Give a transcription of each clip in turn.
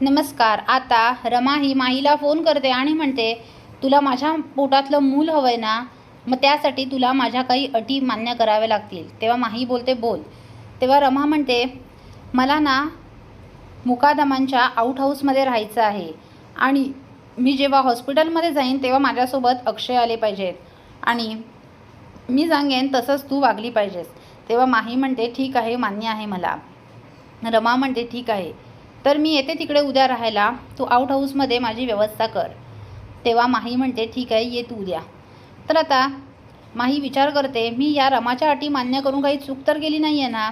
नमस्कार आता रमा ही माहीला फोन करते आणि म्हणते तुला माझ्या पोटातलं मूल हवं आहे ना मग त्यासाठी तुला माझ्या काही अटी मान्य कराव्या लागतील. तेव्हा माही बोलते बोल. तेव्हा रमा म्हणते मला ना मुकादमांच्या आऊट हाऊसमध्ये राहायचं आहे आणि मी जेव्हा हॉस्पिटलमध्ये जाईन तेव्हा माझ्यासोबत अक्षय आले पाहिजेत आणि मी सांगेन तसंच तू वागली पाहिजेस. तेव्हा माही म्हणते ठीक आहे मान्य आहे मला. रमा म्हणते ठीक आहे. तर मी येते तिकडे उद्या राहायला. तू आउट हाऊसमध्ये माझी व्यवस्था कर. तेव्हा माही म्हणते ठीक आहे ये तू उद्या. तर आता माही विचार करते मी या रमाच्या अटी मान्य करून काही चूक तर केली नाही आहे ना?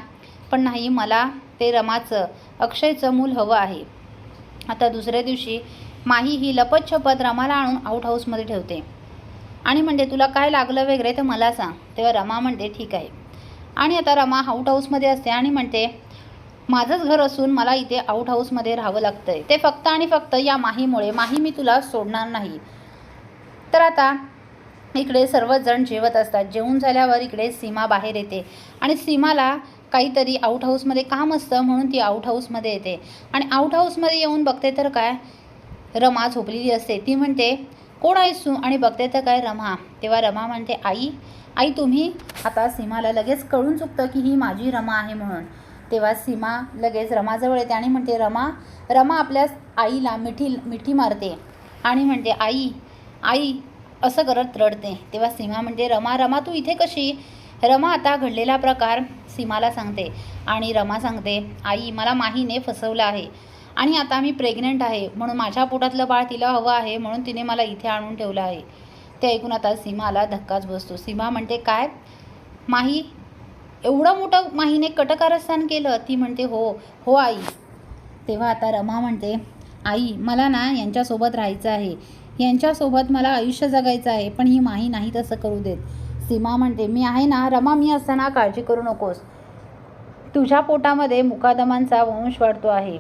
पण नाही मला ते रमाचं अक्षयचं मूल हवं आहे. आता दुसऱ्या दिवशी माही ही लपत छपत रमाला आणून आउट हाऊसमध्ये ठेवते. आणि म्हणते तुला काय लागलं वगैरे तर मला सांग. तेव्हा रमा म्हणते ठीक आहे. आणि आता रमा आउट हाऊसमध्ये असते आणि म्हणते माझंच घर असून मला इथे आउट हाऊसमध्ये राहावं लागतं आहे ते फक्त आणि फक्त या माहीमुळे माही मी तुला सोडणार नाही. तर आता इकडे सर्वच जण जेवत असतात. जेवून झाल्यावर इकडे सीमा बाहेर येते. आणि सीमाला काहीतरी आउट हाऊसमध्ये काम असतं म्हणून ती आउट हाऊसमध्ये येते. आणि आउट हाऊसमध्ये येऊन बघते तर काय? रमा झोपलेली असते. ती म्हणते कोण आहे सू आणि बघते तर काय? रमा. तेव्हा रमा म्हणते आई आई तुम्ही? आता सीमाला लगेच कळून चुकतं की ही माझी रमा आहे म्हणून. तेव्हा सीमा लगेच रमाजवळ येते आणि म्हणते रमा रमा आपल्या आईला मिठी मिठी मारते आणि म्हणते आई आई असं करत रडते. तेव्हा सीमा म्हणते रमा रमा तू इथे कशी? रमा आता घडलेला प्रकार सीमाला सांगते आणि रमा सांगते आई मला माहीने फसवलं आहे आणि आता मी प्रेग्नंट आहे म्हणून माझ्या पोटातलं बाळ तिला हवं आहे म्हणून तिने मला इथे आणून ठेवलं आहे. ते ऐकून आता सीमाला धक्काच बसतो. सीमा म्हणते काय? माही एवढं मोठं माहीने कटकारस्थान केलं ती म्हणते हो हो आई. तेव्हा आता रमा म्हणते आई मला ना यांच्यासोबत राहायचं आहे. यांच्यासोबत मला आयुष्य जगायचं आहे पण ही माही नाही तसं करू देत. सीमा म्हणते मी आहे ना रमा मी असताना काळजी करू नकोस. तुझ्या पोटामध्ये मुकादमांचा वंश वाढतो आहे.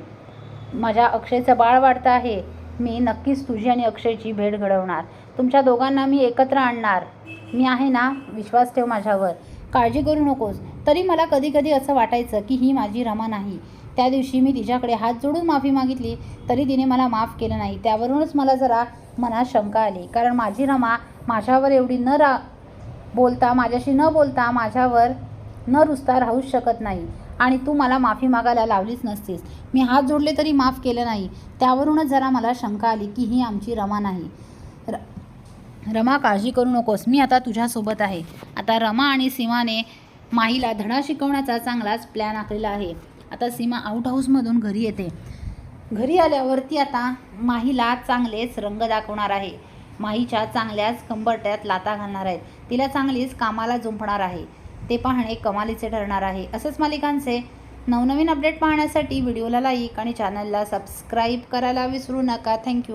माझ्या अक्षयचं बाळ वाढतं आहे. मी नक्कीच तुझी आणि अक्षयची भेट घडवणार. तुमच्या दोघांना मी एकत्र आणणार. मी आहे ना विश्वास ठेव माझ्यावर. काळजी करू नकोस. तरी मला कधी कधी असं वाटायचं की ही माझी रमा नाही. त्या दिवशी मी तिच्याकडे हात जोडून माफी मागितली तरी तिने मला माफ केलं नाही. त्यावरूनच मला जरा मनात शंका आली. कारण माझी रमा माझ्यावर एवढी न रा बोलता माझ्याशी न बोलता माझ्यावर न रुसता राहूच शकत नाही. आणि तू मला माफी मागायला लावलीच नसतीस. मी हात जोडले तरी माफ केलं नाही. त्यावरूनच जरा मला शंका आली की ही आमची रमा नाही. र रमा काळजी करू नकोस. मी आता तुझ्यासोबत आहे. आता रमा आणि सीमाने माहीला धडा शिकवण्याचा चांगलाच प्लॅन आखलेला आहे. आता सीमा आउट हाऊसमधून घरी येते. घरी आल्यावरती आता माहीला चांगलेच रंग दाखवणार आहे. माहीच्या चांगल्याच कंबरट्यात लाता घालणार आहेत. तिला चांगलीच कामाला जुंपणार आहे. ते पाहणे कमालीचे ठरणार आहे. असंच मालिकांचे नवनवीन अपडेट पाहण्यासाठी व्हिडिओला लाईक आणि चॅनलला सबस्क्राईब करायला विसरू नका. थँक्यू